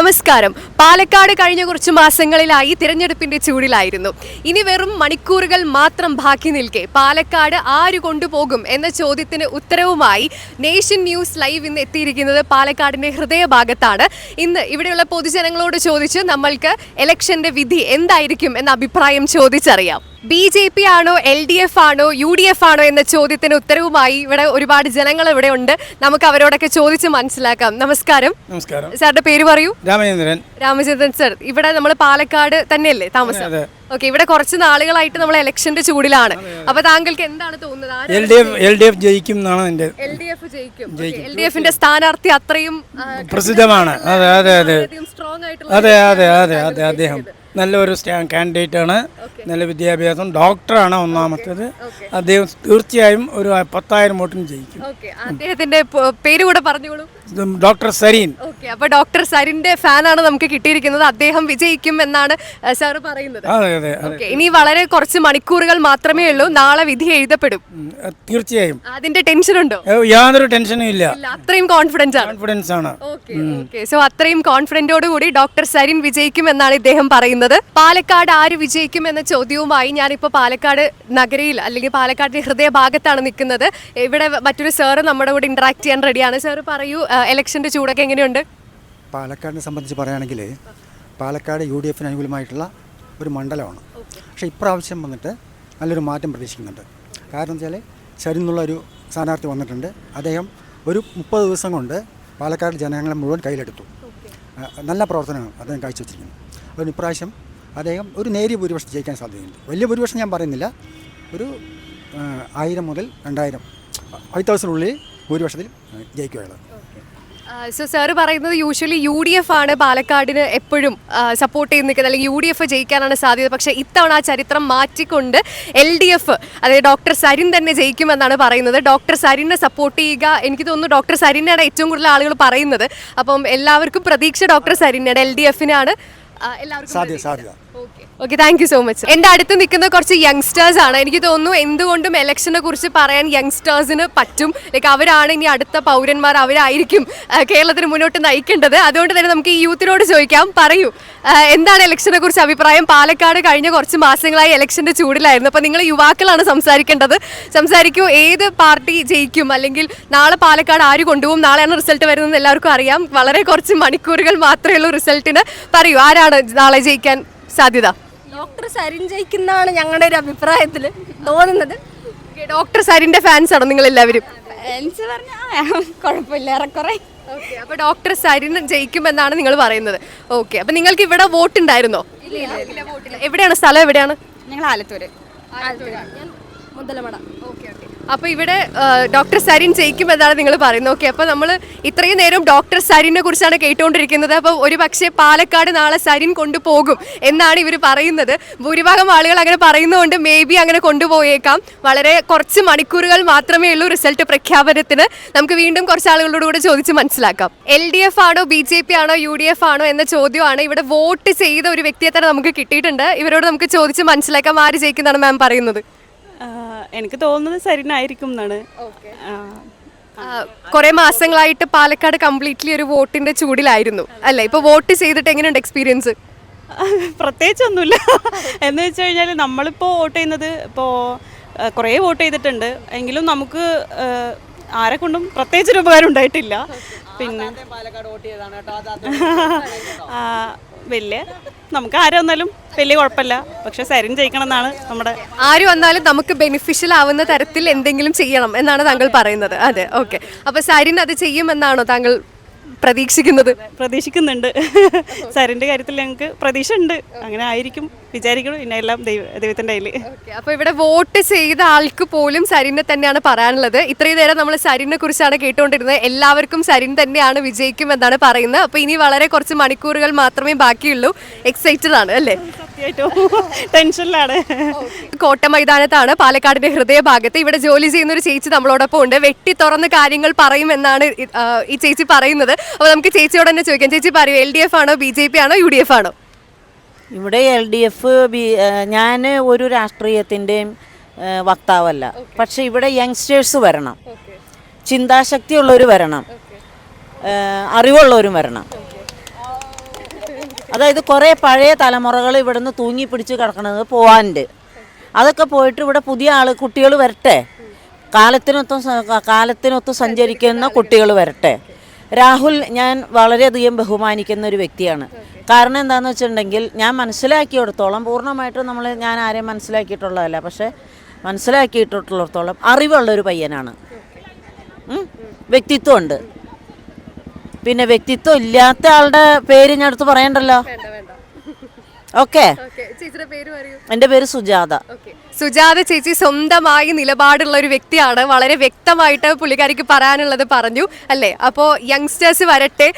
നമസ്കാരം. പാലക്കാട് കഴിഞ്ഞ കുറച്ച് മാസങ്ങളിലായി തിരഞ്ഞെടുപ്പിന്റെ ചൂടിലായിരുന്നു. ഇനി വെറും മണിക്കൂറുകൾ മാത്രം ബാക്കി നിൽക്കെ പാലക്കാട് ആര് കൊണ്ടുപോകും എന്ന ചോദ്യത്തിന് ഉത്തരവുമായി നേഷൻ ന്യൂസ് ലൈവ് ഇന്ന് എത്തിയിരിക്കുന്നത് പാലക്കാടിന്റെ ഹൃദയഭാഗത്താണ്. ഇന്ന് ഇവിടെയുള്ള പൊതുജനങ്ങളോട് ചോദിച്ച് നമ്മൾക്ക് ഇലക്ഷന്റെ വിധി എന്തായിരിക്കും എന്ന അഭിപ്രായം ചോദിച്ചറിയാം. ബി ജെ പി ആണോ എൽ ഡി എഫ് ആണോ യു ഡി എഫ് ആണോ എന്ന ചോദ്യത്തിന് ഉത്തരവുമായി ഇവിടെ ഒരുപാട് ജനങ്ങൾ ഇവിടെ ഉണ്ട്. നമുക്ക് അവരോടൊക്കെ ചോദിച്ച് മനസ്സിലാക്കാം. നമസ്കാരം. നമസ്കാരം. സാറിന്റെ പേര് പറയൂ. രാമചന്ദ്രൻ. രാമചന്ദ്രൻ സർ ഇവിടെ നമ്മൾ പാലക്കാട് തന്നെയല്ലേ താമസം. ഓക്കെ ഇവിടെ കുറച്ച് നാളുകളായിട്ട് നമ്മൾ ഇലക്ഷന്റെ ചൂടിലാണ്. അപ്പൊ താങ്കൾക്ക് എന്താണ് തോന്നുന്നത്? L D F L D F ജയിക്കും എന്നാണ് എൽ ഡി എഫ് ജയിക്കും. എൽ ഡി എഫിന്റെ സ്ഥാനാർത്ഥി അത്രയും പ്രസിദ്ധമാണ്. അതെ അതെ അതെ. സ്ട്രോങ് ആയിട്ടുള്ള അതെ അതെ അതെ അതെ അദ്ദേഹം. നല്ലൊരു കാൻഡിഡേറ്റ് ആണ്. നല്ല വിദ്യാഭ്യാസം. ഡോക്ടറാണ് ഒന്നാമത്തേത്. അദ്ദേഹം തീർച്ചയായും ഒരു പത്തായിരം വോട്ടിന് ജയിക്കും. അദ്ദേഹത്തിന്റെ പേര് കൂടെ പറഞ്ഞോളൂ. ഡോക്ടർ സരീൻ. അപ്പൊ ഡോക്ടർ സരിന്റെ ഫാനാണ് നമുക്ക് കിട്ടിയിരിക്കുന്നത്. അദ്ദേഹം വിജയിക്കും എന്നാണ് സാർ പറയുന്നത്. ഇനി വളരെ കുറച്ച് മണിക്കൂറുകൾ മാത്രമേ ഉള്ളൂ. നാളെ വിധി എഴുതപ്പെടും. തീർച്ചയായും. അതിന്റെ ടെൻഷൻ ഉണ്ടോ? യാതൊരു ടെൻഷനും ഇല്ല. അത്രയും കോൺഫിഡൻസ് ആണ്. കോൺഫിഡൻസ് ആണ്. സോ അത്രയും കോൺഫിഡന്റോട് കൂടി ഡോക്ടർ സരിൻ വിജയിക്കും എന്നാണ് ഇദ്ദേഹം പറയുന്നത്. പാലക്കാട് ആര് വിജയിക്കും എന്ന ചോദ്യവുമായി ഞാനിപ്പോൾ പാലക്കാട് നഗരയിൽ അല്ലെങ്കിൽ പാലക്കാടിന്റെ ഹൃദയഭാഗത്താണ് നിൽക്കുന്നത്. ഇവിടെ മറ്റൊരു സാറ് നമ്മുടെ കൂടെ ഇന്ററാക്ട് ചെയ്യാൻ റെഡിയാണ് സാർ പറയൂ ഇലക്ഷന്റെ ചൂടൊക്കെ എങ്ങനെയുണ്ട്? പാലക്കാടിനെ സംബന്ധിച്ച് പറയുകയാണെങ്കിൽ പാലക്കാട് യു ഡി എഫിന് അനുകൂലമായിട്ടുള്ള ഒരു മണ്ഡലമാണ്. പക്ഷേ ഇപ്രാവശ്യം വന്നിട്ട് നല്ലൊരു മാറ്റം പ്രതീക്ഷിക്കുന്നുണ്ട്. കാരണം വെച്ചാൽ ചരിന്നുള്ള ഒരു സ്ഥാനാർത്ഥി വന്നിട്ടുണ്ട്. അദ്ദേഹം ഒരു മുപ്പത് ദിവസം കൊണ്ട് പാലക്കാട് ജനങ്ങളെ മുഴുവൻ കയ്യിലെടുത്തു. നല്ല പ്രവർത്തനമാണ് അദ്ദേഹം കാഴ്ചവെച്ചിരിക്കുന്നത് അതുകൊണ്ട് ഇപ്രാവശ്യം അദ്ദേഹം ഒരു നേരിയ ഭൂരിപക്ഷം ജയിക്കാൻ സാധ്യതയുണ്ട്. വലിയ ഭൂരിപക്ഷം ഞാൻ പറയുന്നില്ല. ഒരു ആയിരം മുതൽ രണ്ടായിരം ഫൈവ് തൗസൻഡിനുള്ളിൽ ഭൂരിപക്ഷത്തിൽ ജയിക്കുകയുള്ളത് സോ സാറ് പറയുന്നത് യൂഷ്വലി യു ഡി എഫ് ആണ് പാലക്കാടിന് എപ്പോഴും സപ്പോർട്ട് ചെയ്ത് നിൽക്കുന്നത്. അല്ലെങ്കിൽ യു ഡി എഫ് ജയിക്കാനാണ് സാധ്യത. പക്ഷേ ഇത്തവണ ആ ചരിത്രം മാറ്റിക്കൊണ്ട് എൽ ഡി എഫ് അതായത് ഡോക്ടർ സരിൻ തന്നെ ജയിക്കുമെന്നാണ് പറയുന്നത്. ഡോക്ടർ സരിനെ സപ്പോർട്ട് ചെയ്യുക എനിക്ക് തോന്നുന്നു ഡോക്ടർ സരിനാണ് ഏറ്റവും കൂടുതൽ ആളുകൾ പറയുന്നത്. അപ്പം എല്ലാവർക്കും പ്രതീക്ഷ ഡോക്ടർ സരിനാണ് എൽ ഡി എഫിനാണ് എല്ലാവർക്കും സാധ്യ സാധ്യത okay thank you so much എന്റെ അടുത്ത് നിൽക്കുന്ന കുറച്ച് യങ്സ്റ്റേഴ്സ് ആണ്. എനിക്ക് തോന്നുന്നു എന്തുകൊണ്ടും ഇലക്ഷനെ കുറിച്ച് പറയാൻ യങ്സ്റ്റേഴ്സിന് പറ്റും. ലൈക്ക് അവരാണ് ഇനി അടുത്ത പൗരന്മാർ അവരായിരിക്കും കേരളത്തിന് മുന്നോട്ട് നയിക്കേണ്ടത്. അതുകൊണ്ട് തന്നെ നമുക്ക് ഈ യൂത്തിനോട് ചോദിക്കാം. പറയൂ എന്താണ് ഇലക്ഷനെ കുറിച്ച് അഭിപ്രായം? പാലക്കാട് കഴിഞ്ഞ കുറച്ച് മാസങ്ങളായി ഇലക്ഷന്റെ ചൂടിലായിരുന്നു. അപ്പോൾ നിങ്ങൾ യുവാക്കളാണ് സംസാരിക്കേണ്ടത്. സംസാരിക്കൂ ഏത് പാർട്ടി ജയിക്കും? അല്ലെങ്കിൽ നാളെ പാലക്കാട് ആര് കൊണ്ടുപോകും? നാളെയാണ് റിസൾട്ട് വരുന്നത് എല്ലാവർക്കും അറിയാം. വളരെ കുറച്ച് മണിക്കൂറുകൾ മാത്രമേ ഉള്ളൂ റിസൾട്ടിന് പറയൂ ആരാണ് നാളെ ജയിക്കാൻ സാധ്യത? ഡോക്ടർ സരിൻ ജയിക്കുന്നാണ് ഞങ്ങളുടെ ഒരു അഭിപ്രായത്തിൽ തോന്നുന്നത്. ഡോക്ടർ സരിന്റെ ഫാൻസ് ആണോ നിങ്ങൾ എല്ലാവരും ഫാൻസ് പറഞ്ഞാൽ കുഴപ്പമില്ല ഏറെക്കുറെ. ഓക്കെ അപ്പൊ ഡോക്ടർ സരിൻ ജയിക്കുമെന്നാണ് നിങ്ങൾ പറയുന്നത്. ഓക്കെ അപ്പൊ നിങ്ങൾക്ക് ഇവിടെ വോട്ട് ഉണ്ടായിരുന്നോ. എവിടെയാണ് സ്ഥലം എവിടെയാണ്? ഞങ്ങൾ ആലത്തൂര്. മുതലമട. അപ്പൊ ഇവിടെ ഡോക്ടർ സരിൻ ജയിക്കുമെന്നാണ് നിങ്ങൾ പറയുന്നത്. ഓക്കെ അപ്പൊ നമ്മൾ ഇത്രയും നേരം ഡോക്ടർ സരിനെ കുറിച്ചാണ് കേട്ടുകൊണ്ടിരിക്കുന്നത് അപ്പൊ ഒരു പക്ഷേ പാലക്കാട് നാളെ സരിൻ കൊണ്ടുപോകും എന്നാണ് ഇവർ പറയുന്നത്. ഭൂരിഭാഗം ആളുകൾ അങ്ങനെ പറയുന്നതുകൊണ്ട് മേ ബി അങ്ങനെ കൊണ്ടുപോയേക്കാം. വളരെ കുറച്ച് മണിക്കൂറുകൾ മാത്രമേ ഉള്ളൂ റിസൾട്ട് പ്രഖ്യാപനത്തിന്. നമുക്ക് വീണ്ടും കുറച്ച് ആളുകളോട് കൂടെ ചോദിച്ച് മനസ്സിലാക്കാം. എൽ ഡി എഫ് ആണോ ബി ജെ പി ആണോ യു ഡി എഫ് ആണോ എന്ന ചോദ്യമാണ് ഇവിടെ വോട്ട് ചെയ്ത ഒരു വ്യക്തിയെ തന്നെ നമുക്ക് കിട്ടിയിട്ടുണ്ട്. ഇവരോട് നമുക്ക് ചോദിച്ച് മനസ്സിലാക്കാം ആര് ജയിക്കുന്നതാണ് മാം പറയുന്നത്. എനിക്ക് തോന്നുന്നത് സരിനായിരിക്കും എന്നാണ്. കുറെ മാസങ്ങളായിട്ട് പാലക്കാട് കംപ്ലീറ്റ്ലി ഒരു വോട്ടിന്റെ ചൂടിലായിരുന്നു. അല്ലേ? ഇപ്പൊ വോട്ട് ചെയ്തിട്ട് എങ്ങനെയുണ്ട് എക്സ്പീരിയൻസ്? പ്രത്യേകിച്ചൊന്നുമില്ല. എന്ന് വെച്ച് കഴിഞ്ഞാൽ നമ്മളിപ്പോൾ വോട്ട് ചെയ്യുന്നത് ഇപ്പോൾ കുറേ വോട്ട് ചെയ്തിട്ടുണ്ട്. എങ്കിലും നമുക്ക് ആരെ കൊണ്ടും പ്രത്യേകിച്ചൊരു ഉപകാരം ഉണ്ടായിട്ടില്ല. പിന്നെ വലിയ നമുക്ക് ആര് വന്നാലും വലിയ കുഴപ്പമില്ല. പക്ഷെ സരിൻ ജയിക്കണം എന്നാണ് നമ്മുടെ ആര് വന്നാലും നമുക്ക് ബെനിഫിഷ്യൽ ആവുന്ന തരത്തിൽ എന്തെങ്കിലും ചെയ്യണം എന്നാണ് താങ്കൾ പറയുന്നത്. അതെ ഓക്കെ അപ്പൊ സരിൻ അത് ചെയ്യുമെന്നാണോ താങ്കൾ പ്രതീക്ഷിക്കുന്നത്. പ്രതീക്ഷിക്കുന്നുണ്ട്. സാറിന്റെ കാര്യത്തിൽ ഞങ്ങൾക്ക് പ്രതീക്ഷ ഉണ്ട് അങ്ങനെ ആയിരിക്കും വിചാരിക്കണം. പിന്നെ എല്ലാം ദൈവ ദൈവത്തിന്റെ കയ്യിൽ ഓക്കെ അപ്പൊ ഇവിടെ വോട്ട് ചെയ്ത ആൾക്ക് പോലും സരിനെ തന്നെയാണ് പറയാനുള്ളത്. ഇത്രയും നേരം നമ്മൾ സരിനെ കുറിച്ചാണ് കേട്ടുകൊണ്ടിരുന്നത്. എല്ലാവർക്കും സരിൻ തന്നെയാണ് വിജയിക്കും എന്നാണ് പറയുന്നത്. അപ്പൊ ഇനി വളരെ കുറച്ച് മണിക്കൂറുകൾ മാത്രമേ ബാക്കിയുള്ളൂ. എക്സൈറ്റഡ് ആണ് അല്ലേ? ടെൻഷനിലാണ്. കോട്ട മൈതാനത്താണ് പാലക്കാടിന്റെ ഹൃദയഭാഗത്ത്. ഇവിടെ ജോലി ചെയ്യുന്ന ഒരു ചേച്ചി നമ്മളോടൊപ്പം ഉണ്ട്. വെട്ടി തുറന്ന് കാര്യങ്ങൾ പറയുമെന്നാണ് എന്നാണ് ഈ ചേച്ചി പറയുന്നത്. അപ്പോൾ നമുക്ക് ചേച്ചിയോട് തന്നെ ചോദിക്കാം. ചേച്ചി പറയൂ എൽ ഡി എഫ് ആണോ ബി ജെ പി ആണോ യു ഡി എഫ് ആണോ? ഇവിടെ എൽ ഡി എഫ് ബി ഞാൻ ഒരു രാഷ്ട്രീയത്തിന്റെയും വക്താവല്ല. പക്ഷെ ഇവിടെ യങ്സ്റ്റേഴ്സ് വരണം. ചിന്താശക്തി ചിന്താശക്തിയുള്ളവർ വരണം. അറിവുള്ളവരും വരണം. അതായത് കുറേ പഴയ തലമുറകൾ ഇവിടുന്ന് തൂങ്ങി പിടിച്ച് കിടക്കണത് പോവാനുണ്ട്. അതൊക്കെ പോയിട്ട് ഇവിടെ പുതിയ ആൾ കുട്ടികൾ വരട്ടെ. കാലത്തിനൊത്ത് കാലത്തിനൊത്ത് സഞ്ചരിക്കുന്ന കുട്ടികൾ വരട്ടെ. രാഹുൽ ഞാൻ വളരെയധികം ബഹുമാനിക്കുന്ന ഒരു വ്യക്തിയാണ്. കാരണം എന്താണെന്ന് വെച്ചിട്ടുണ്ടെങ്കിൽ ഞാൻ മനസ്സിലാക്കിയിടത്തോളം പൂർണമായിട്ടും നമ്മൾ ഞാൻ ആരെയും മനസ്സിലാക്കിയിട്ടുള്ളതല്ല പക്ഷേ മനസ്സിലാക്കിയിട്ടുള്ളിടത്തോളം അറിവുള്ള ഒരു പയ്യനാണ് വ്യക്തിത്വമുണ്ട്. പിന്നെ വ്യക്തിത്വം ഇല്ലാത്ത ആളുടെ പേര് ഞാൻ അടുത്ത് പറയണ്ടല്ലോ? ഓക്കെ. എന്റെ പേര് സുജാത. സുജാത ചേച്ചി സ്വന്തമായി നിലപാടുള്ള ഒരു വ്യക്തിയാണ്. വളരെ വ്യക്തമായിട്ട് പുള്ളിക്കാരിക്ക് പറയാനുള്ളത് പറഞ്ഞു അല്ലേ? അപ്പോൾ യങ്സ്റ്റേഴ്സ് വരട്ടെ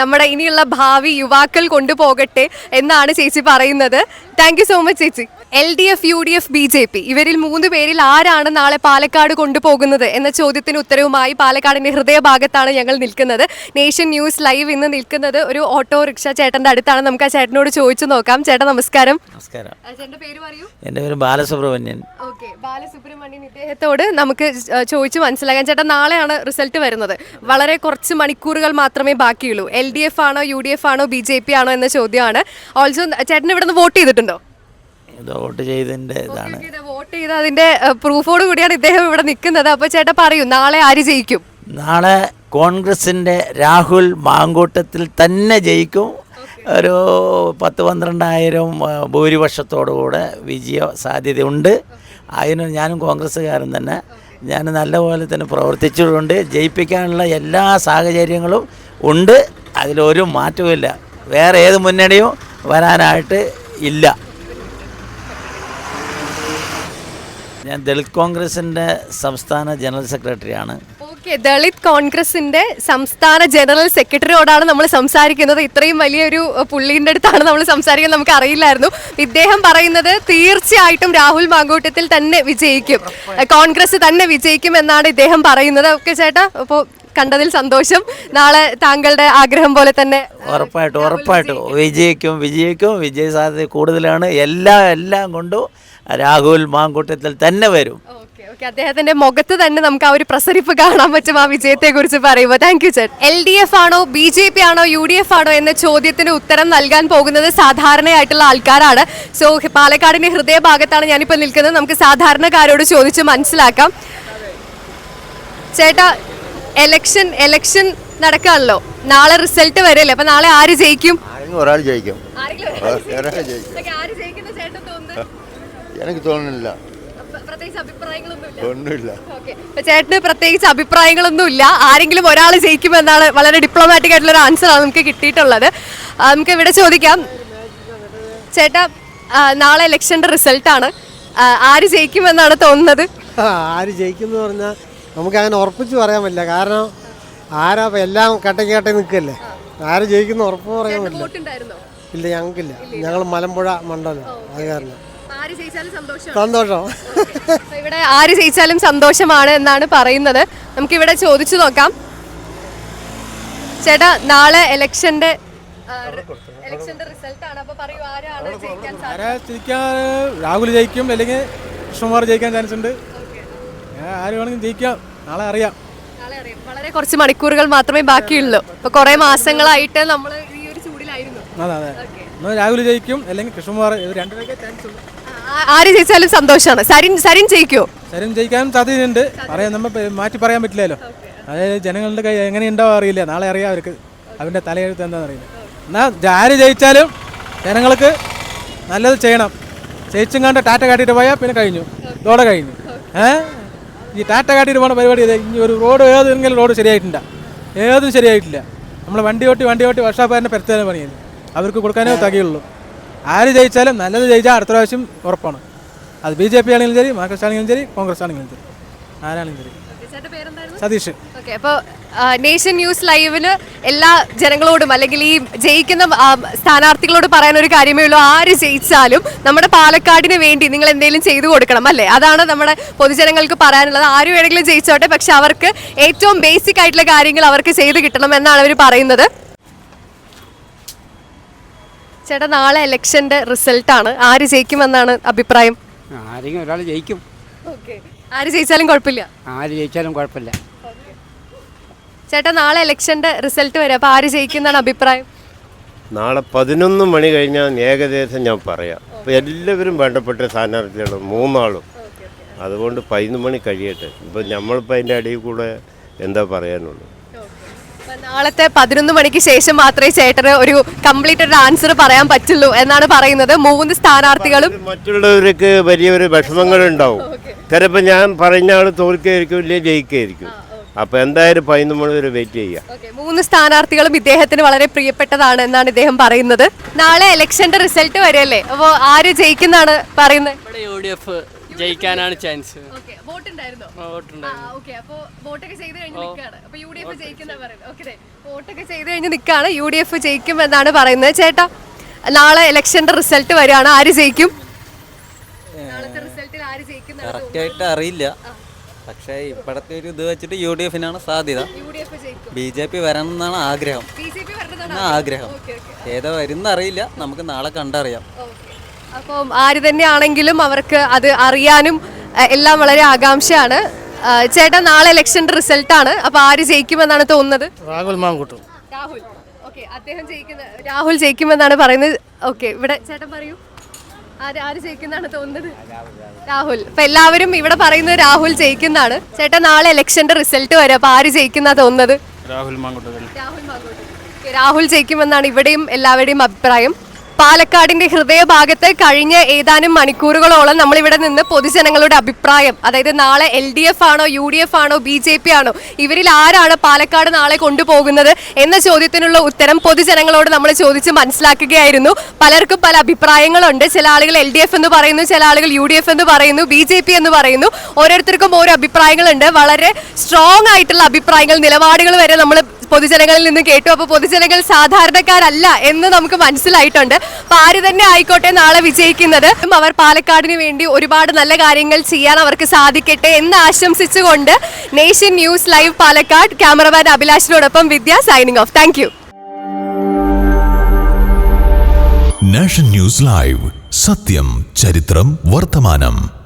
നമ്മുടെ ഇനിയുള്ള ഭാവി യുവാക്കൾ കൊണ്ടുപോകട്ടെ എന്നാണ് ചേച്ചി പറയുന്നത്. താങ്ക് യു സോ മച്ച് ചേച്ചി. L D F U D F B J P ഇവരിൽ മൂന്ന് പേരിൽ ആരാണ് നാളെ പാലക്കാട് കൊണ്ടുപോകുന്നത് എന്ന ചോദ്യത്തിന് ഉത്തരവുമായി പാലക്കാടിന്റെ ഹൃദയഭാഗത്താണ് ഞങ്ങൾ നിൽക്കുന്നത്. നേഷൻ ന്യൂസ് ലൈവ് ഇന്ന് നിൽക്കുന്നത് ഒരു ഓട്ടോറിക്ഷ ചേട്ടന്റെ അടുത്താണ്. നമുക്ക് ആ ചേട്ടനോട് ചോദിച്ചു നോക്കാം. ചേട്ടാ നമസ്കാരം. നമസ്കാരം. ചേട്ടന്റെ പേര് പറയൂ. എന്റെ പേര് ബാലസുബ്രഹ്മണ്യൻ. ഓക്കെ. ബാലസുബ്രഹ്മണ്യൻ ഇദ്ദേഹത്തോട് നമുക്ക് ചോദിച്ചു ചോദിച്ച് മനസ്സിലാക്കാൻ ചേട്ടാ നാളെയാണ് റിസൾട്ട് വരുന്നത്. വളരെ കുറച്ച് മണിക്കൂറുകൾ മാത്രമേ ബാക്കിയുള്ളൂ. എൽ ഡി എഫ് ആണോ യു ഡി എഫ് ആണോ ബി ജെ പി ആണോ എന്ന ചോദ്യമാണ്. ഓൾസോ ചേട്ടൻ ഇവിടെ നിന്ന് വോട്ട് ചെയ്തിട്ടുണ്ടോ? ഇത് വോട്ട് ചെയ്തതിന്റെ ഇതാണ്. വോട്ട് ചെയ്ത അതിന്റെ പ്രൂഫോട് കൂടിയാണ് ഇദ്ദേഹം ഇവിടെ നിൽക്കുന്നത്. അപ്പൊ ചേട്ടാ പറയൂ നാളെ ആര് ജയിക്കും? നാളെ കോൺഗ്രസിന്റെ രാഹുൽ മാങ്കൂട്ടത്തിൽ തന്നെ ജയിക്കും. ഒരു പത്ത് പന്ത്രണ്ടായിരം ഭൂരിപക്ഷത്തോടുകൂടെ വിജയ സാധ്യതയുണ്ട്. അതിന് ഞാനും കോൺഗ്രസ്സുകാരൻ തന്നെ. ഞാൻ നല്ലപോലെ തന്നെ പ്രവർത്തിച്ചിട്ടുണ്ട്. ജയിപ്പിക്കാനുള്ള എല്ലാ സാഹചര്യങ്ങളും ഉണ്ട്. അതിലൊരു മാറ്റവുമില്ല. വേറെ ഏത് മുന്നണിയും വരാനായിട്ട് ഇല്ല. ഞാൻ ദളിത് കോൺഗ്രസിന്റെ സംസ്ഥാന ജനറൽ സെക്രട്ടറിയാണ്. ഓക്കെ ദളിത് കോൺഗ്രസിന്റെ സംസ്ഥാന ജനറൽ സെക്രട്ടറിയോടാണ് നമ്മൾ സംസാരിക്കുന്നത്. ഇത്രയും വലിയൊരു പുള്ളിന്റെ അടുത്താണ് നമ്മൾ സംസാരിക്കുന്നത്. നമുക്ക് അറിയില്ലായിരുന്നു. ഇദ്ദേഹം പറയുന്നത് തീർച്ചയായിട്ടും രാഹുൽ മാങ്കൂട്ടത്തിൽ തന്നെ വിജയിക്കും. കോൺഗ്രസ് തന്നെ വിജയിക്കും എന്നാണ് ഇദ്ദേഹം പറയുന്നത്. ഓക്കെ ചേട്ടാ അപ്പോൾ കണ്ടതിൽ സന്തോഷം. നാളെ താങ്കളുടെ ആഗ്രഹം പോലെ തന്നെ ഉറപ്പായിട്ടും ഉറപ്പായിട്ടും. വിജയിക്കും. വിജയിക്കും വിജയ സാധ്യത കൂടുതലാണ്. എല്ലാ എല്ലാം കൊണ്ടും രാഹുൽ മാങ്കൂട്ടത്തിൽ തന്നെ വരും. ഓക്കെ ഓക്കെ അദ്ദേഹത്തിന്റെ മുഖത്ത് തന്നെ നമുക്ക് ആ ഒരു പ്രസരിപ്പ് കാണാൻ പറ്റും. ആ വിജയത്തെ കുറിച്ച് പറയുമ്പോൾ. താങ്ക് യു ചേട്ടൻ. എൽ ഡി എഫ് ആണോ ബി ജെ പി ആണോ യു ഡി എഫ് ആണോ എന്ന ചോദ്യത്തിന് ഉത്തരം നൽകാൻ പോകുന്നത് സാധാരണയായിട്ടുള്ള ആൾക്കാരാണ്. സോ പാലക്കാടിന്റെ ഹൃദയഭാഗത്താണ് ഞാനിപ്പോൾ നിൽക്കുന്നത്. നമുക്ക് സാധാരണക്കാരോട് ചോദിച്ച് മനസ്സിലാക്കാം. ചേട്ടാ എലക്ഷൻ എലക്ഷൻ നടക്കാണല്ലോ. നാളെ റിസൾട്ട് വരല്ലേ അപ്പൊ നാളെ ആര് ജയിക്കും? ഒരാൾ ജയിക്കും. ജയിക്കും. ഒരാൾ ജയിക്കും. എനിക്ക് തോന്നുന്നില്ല. ചേട്ടന് പ്രത്യേകിച്ച് അഭിപ്രായങ്ങളൊന്നുമില്ല. ഒന്നുമില്ല. ചേട്ടന് പ്രത്യേകിച്ച് അഭിപ്രായങ്ങളൊന്നുമില്ല. ആരെങ്കിലും ഒരാൾ ജയിക്കുമെന്നാണ് വളരെ ഡിപ്ലോമാറ്റിക് ആയിട്ടുള്ള ഒരു ആൻസർ ആണ് നമുക്ക് കിട്ടിയിട്ടുള്ളത്. നമുക്ക് ഇവിടെ ചോദിക്കാം. ചേട്ടാ നാളെ ഇലക്ഷന്റെ ആണ്. ആര് ജയിക്കുമെന്നാണ് തോന്നുന്നത്? ആര് ജയിക്കും എന്ന് പറഞ്ഞാൽ നമുക്ക് അങ്ങനെ ഉറപ്പിച്ച് പറയാൻ പറ്റില്ല. കാരണം ആരാ എല്ലാം കട്ടയ്ക്ക് കട്ടയിൽ നിൽക്കല്ലേ? ആര് ജയിക്കുന്ന ഉറപ്പ് പറയാൻ പറ്റില്ല. ഇല്ല ഞങ്ങൾക്കില്ല. ഞങ്ങൾ മലമ്പുഴ മണ്ഡലം. അത് കാരണം. സന്തോഷം. ഇവിടെ ആര് ജയിച്ചാലും സന്തോഷമാണ് എന്നാണ് പറയുന്നത്. നമുക്ക് ഇവിടെ ചോദിച്ചു നോക്കാം. ചേട്ടാ നാളെ ഇലക്ഷന്റെ ഇലക്ഷന്റെ റിസൾട്ട് ആണ്. അപ്പൊ പറയൂ ആരാണ് ജയിക്കാൻ രാഹുൽ ജയിക്കും അല്ലെങ്കിൽ കൃഷ്ണകുമാർ ജയിക്കാൻ ചാൻസ് ഉണ്ട്. ആര് വേണമെങ്കിലും ജയിക്കാം. നാളെ അറിയാം. നാളെ അറിയാം. വളരെ കുറച്ച് മണിക്കൂറുകൾ മാത്രമേ ബാക്കിയുള്ളൂ. ഇപ്പൊ കുറെ മാസങ്ങളായിട്ട് നമ്മൾ ഈ ഒരു ചൂടിലായിരുന്നു. അതെ അതെ. രാഹുൽ ജയിക്കും അല്ലെങ്കിൽ കൃഷ്ണകുമാർ ഇത് രണ്ടുപേരൊക്കെ ചാൻസ് ഉണ്ട് ആര് ജയിച്ചാലും സന്തോഷമാണ് സരിൻ സരിൻ ജയിക്കോ. സരിൻ ജയിക്കാനും സാധ്യതയുണ്ട്. പറയാൻ നമ്മൾ മാറ്റി പറയാൻ പറ്റില്ലല്ലോ. അതായത് ജനങ്ങളുടെ കൈ എങ്ങനെ അറിയില്ല. നാളെ അറിയാം അവർക്ക് അവന്റെ തലയെഴുത്ത് എന്താണെന്ന് അറിയില്ല. എന്നാൽ ആര് ജയിച്ചാലും ജനങ്ങൾക്ക് നല്ലത് ചെയ്യണം. ജയിച്ചും കണ്ട് ടാറ്റ കാട്ടിയിട്ട് പോയാൽ പിന്നെ കഴിഞ്ഞു. ഇതോടെ കഴിഞ്ഞു. ഏ? ഈ ടാറ്റ കാട്ടിയിട്ട് പോണ പരിപാടി ഇനി ഒരു റോഡ് ഏതെങ്കിലും റോഡ് ശരിയായിട്ടില്ല. ഏതും ശരിയായിട്ടില്ല. നമ്മൾ വണ്ടി ഓട്ടി വണ്ടി ഓട്ടി വർഷാപ്പാരനെ പെരുത്താനും പണിയുന്നു അവർക്ക് കൊടുക്കാനേ തകയുള്ളൂ. ആര് ജയിച്ചാലും നല്ലത് ജയിച്ചാൽ അടുത്ത പ്രാവശ്യം ഉറപ്പാണ്. അത് ബി ജെ പി ആണെങ്കിലും ശരി മാർക്സിസ്റ്റ് ആണെങ്കിലും ശരി കോൺഗ്രസ് ആണെങ്കിലും ശരി. ആരാണെങ്കിലും ശരി. സതീഷ്. ഓക്കെ അപ്പോൾ നേഷൻ ന്യൂസ് ലൈവിന് എല്ലാ ജനങ്ങളോടും അല്ലെങ്കിൽ ഈ ജയിക്കുന്ന സ്ഥാനാർത്ഥികളോട് പറയാൻ ഒരു കാര്യമേ ഉള്ളൂ. ആര് ജയിച്ചാലും നമ്മുടെ പാലക്കാടിന് വേണ്ടി നിങ്ങൾ എന്തെങ്കിലും ചെയ്തു കൊടുക്കണം അല്ലേ? അതാണ് നമ്മുടെ പൊതുജനങ്ങൾക്ക് പറയാനുള്ളത്. ആര് വേണമെങ്കിലും ജയിച്ചോട്ടെ പക്ഷെ അവർക്ക് ഏറ്റവും ബേസിക് ആയിട്ടുള്ള കാര്യങ്ങൾ അവർക്ക് ചെയ്ത് കിട്ടണം എന്നാണ് അവർ പറയുന്നത്. ചേട്ടാ നാളെ ഇലക്ഷന്റെ റിസൾട്ട് ആണ് ആര് ജയിക്കുമെന്നാണ് അഭിപ്രായം? ആരെങ്കിലും ഒരാൾ ജയിക്കും. ആര് ജയിച്ചാലും കുഴപ്പമില്ല. ആര് ജയിച്ചാലും കുഴപ്പമില്ല. ചേട്ടാ നാളെ ഇലക്ഷന്റെ റിസൾട്ട് വരും അപ്പൊ ആര് ജയിക്കുന്നതാണ് അഭിപ്രായം? നാളെ പതിനൊന്ന് മണി കഴിഞ്ഞാൽ ഏകദേശം ഞാൻ പറയാം. അപ്പോൾ എല്ലാവരും വേണ്ടപ്പെട്ട സ്ഥാനാർത്ഥികളും മൂന്നാളും. അതുകൊണ്ട് പതിനൊന്ന് മണി കഴിയട്ടെ. ഇപ്പൊ നമ്മളിപ്പോൾ അതിന്റെ അടിയിൽ കൂടെ എന്താ പറയാനുള്ളൂ? നാളത്തെ പതിനൊന്ന് മണിക്ക് ശേഷം മാത്രമേ ചേട്ടന് ഒരു കംപ്ലീറ്റ് ഒരു ആൻസർ പറയാൻ പറ്റുള്ളൂ എന്നാണ് പറയുന്നത്. മൂന്ന് സ്ഥാനാർത്ഥികളും മറ്റുള്ളവർക്ക് വലിയൊരു വിഷമങ്ങളുണ്ടാവും. ചിലപ്പോൾ ഞാൻ പറഞ്ഞ ആൾ തോൽക്കുകയായിരിക്കും ഇല്ലേ ജയിക്കുകയായിരിക്കും. അപ്പൊ എന്തായാലും പതിനൊന്ന് മണി വരെ വെയിറ്റ് ചെയ്യാം മൂന്ന് സ്ഥാനാർത്ഥികളും ഇദ്ദേഹത്തിന് വളരെ പ്രിയപ്പെട്ടതാണ് എന്നാണ് ഇദ്ദേഹം പറയുന്നത്. നാളെ ഇലക്ഷന്റെ റിസൾട്ട് വരെയല്ലേ അപ്പോ ആര് ജയിക്കുന്നാണ് പറയുന്നത്? ഇവിടെ യു ഡി എഫ് ജയിക്കാനാണ് ചാൻസ് വോട്ടുണ്ടായിരുന്നോ? ഓക്കെ അപ്പോ വോട്ടൊക്കെ ചെയ്ത് കഴിഞ്ഞ് നിൽക്കാണ് അപ്പൊ യു ഡി എഫ് ജയിക്കും എന്നാണ് പറയുന്നത്. ചേട്ടാ നാളെ ഇലക്ഷന്റെ റിസൾട്ട് വരികയാണ്. ആര് ജയിക്കും? നാളത്തെ റിസൾട്ടിൽ ആര് ജയിക്കും കറക്റ്റായിട്ട് അറിയില്ല. പക്ഷേ ഇപ്പോഴത്തെ ഒരു ഇത് വെച്ചിട്ട് യു ഡി എഫിനാണ് സാധ്യത. ബി ജെ പി വരണം എന്നാണ് ആഗ്രഹം. ആഗ്രഹം. ഏതാ വരുന്ന അറിയില്ല നമുക്ക് നാളെ കണ്ടറിയാം. അപ്പം ആര് തന്നെയാണെങ്കിലും അവർക്ക് അത് അറിയാനും എല്ലാം വളരെ ആകാംക്ഷയാണ്. ചേട്ടാ നാളെ ഇലക്ഷന്റെ റിസൾട്ട് ആണ് അപ്പൊ ആര് ജയിക്കുമെന്നാണ് തോന്നുന്നത്? രാഹുൽ മാങ്കൂട്ടും. രാഹുൽ. ഓക്കെ അദ്ദേഹം ജയിക്കുന്ന രാഹുൽ ജയിക്കുമെന്നാണ് പറയുന്നത്. ഓക്കെ ഇവിടെ ചേട്ടൻ പറയൂ. ആര് ആര് ജയിക്കുന്നതാണ് തോന്നുന്നത്? രാഹുൽ. അപ്പൊ എല്ലാവരും ഇവിടെ പറയുന്നത് രാഹുൽ ജയിക്കുന്നതാണ് ചേട്ടാ നാളെ ഇലക്ഷന്റെ റിസൾട്ട് വരും അപ്പൊ ആര് ജയിക്കുന്ന തോന്നുന്നത്? രാഹുൽ മാങ്കൂട്ടം. രാഹുൽ മാങ്കോട്ട്. ഓക്കേ, രാഹുൽ ജയിക്കുമെന്നാണ് ഇവിടെയും എല്ലാവരുടെയും അഭിപ്രായം. പാലക്കാടിന്റെ ഹൃദയഭാഗത്ത് കഴിഞ്ഞ ഏതാനും മണിക്കൂറുകളോളം നമ്മൾ ഇവിടെ നിന്ന് പൊതുജനങ്ങളുടെ അഭിപ്രായം അതായത് നാളെ എൽ ഡി എഫ് ആണോ യു ഡി എഫ് ആണോ ബി ജെ പി ആണോ ഇവരിൽ ആരാണ് പാലക്കാട് നാളെ കൊണ്ടുപോകുന്നത് എന്ന ചോദ്യത്തിനുള്ള ഉത്തരം പൊതുജനങ്ങളോട് നമ്മൾ ചോദിച്ച് മനസ്സിലാക്കുകയായിരുന്നു. പലർക്കും പല അഭിപ്രായങ്ങളുണ്ട്. ചില ആളുകൾ എൽ ഡി എഫ് എന്ന് പറയുന്നു ചില ആളുകൾ യു ഡി എഫ് എന്ന് പറയുന്നു ബി ജെ പി എന്ന് പറയുന്നു. ഓരോരുത്തർക്കും ഓരോ അഭിപ്രായങ്ങളുണ്ട്. വളരെ സ്ട്രോങ് ആയിട്ടുള്ള അഭിപ്രായങ്ങൾ നിലപാടുകൾ വരെ നമ്മൾ പൊതുജനങ്ങളിൽ നിന്ന് കേട്ടു. അപ്പോൾ പൊതുജനങ്ങൾ സാധാരണക്കാരല്ല എന്ന് നമുക്ക് മനസ്സിലായിട്ടുണ്ട്. അപ്പൊ ആര് തന്നെ ആയിക്കോട്ടെ നാളെ വിജയിക്കുന്നത്. അവർ പാലക്കാടിന് വേണ്ടി ഒരുപാട് നല്ല കാര്യങ്ങൾ ചെയ്യാൻ അവർക്ക് സാധിക്കട്ടെ എന്ന് ആശംസിച്ചുകൊണ്ട് nation news live Palakkad cameraman അഭിലാഷിനോടൊപ്പം Vidya signing off. Thank you. News live. സത്യം ചരിത്രം വർത്തമാനം.